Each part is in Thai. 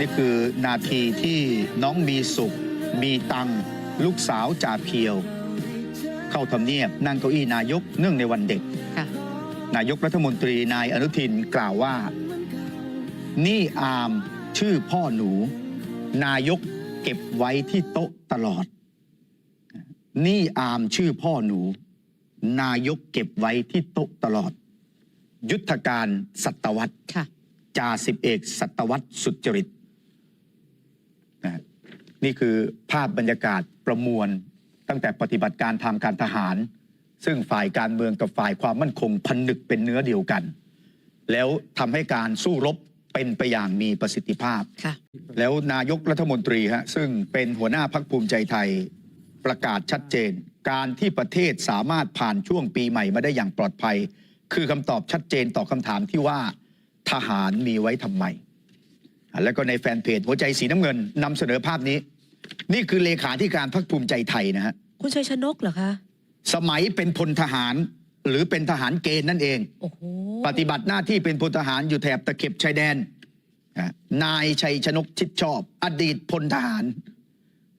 นี่คือนาทีที่น้องมีสุข มีตังลูกสาวจ่าเพียว เข้าทำเนียบนั่งเก้าอี้นายกเนื่องในวันเด็กค่ะนายกรัฐมนตรีนายอนุทินกล่าวว่า นี่อามชื่อพ่อหนู นายกเก็บไว้ที่โต๊ะตลอด นี่อามชื่อพ่อหนู นายกเก็บไว้ที่โต๊ะตลอด ยุทธการสัตวัตค่ะ จ่าสิบเอกสัตวัตสุจริตนะฮะนี่คือภาพบรรยากาศประมวลตั้งแต่ปฏิบัติการทางการทหาร ซึ่งฝ่ายการเมืองกับฝ่ายความมั่นคงพันนึกเป็นเนื้อเดียวกัน แล้วทำให้การสู้รบเป็นไปอย่างมีประสิทธิภาพค่ะแล้วนายกรัฐมนตรีฮะซึ่งเป็นหัวหน้าพักภูมิใจไทยประกาศชัดเจน การที่ประเทศสามารถผ่านช่วงปีใหม่มาได้อย่างปลอดภัย คือคำตอบชัดเจนต่อคำถามที่ว่า ทหารมีไว้ทำไมอะแล้วก็ในแฟนเพจหัวใจสีน้ำเงินนำเสนอภาพนี้ นี่คือเลขาธิการพักภูมิใจไทยนะฮะคุณชัยชนกเหรอคะ สมัยเป็นพลทหารหรือเป็นทหารเกณฑ์นั่นเอง โอ้โหปฏิบัติหน้าที่เป็นพลทหารอยู่แถบตะเข็บชายแดนอะนายชัยชนกชิดชอบ อดีตพลทหาร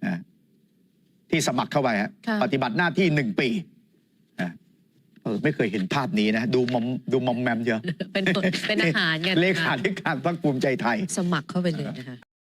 อะที่สมัครเข้าไปฮะค่ะ ปฏิบัติหน้าที่หนึ่งปีอะ เออไม่เคยเห็นภาพนี้นะ ดูมอมดูมอมแมมเยอะเป็นตัวเป็นอาหารไงเลขาธิการพรรคภูมิใจไทย สมัครเข้าไปเลยนะคะ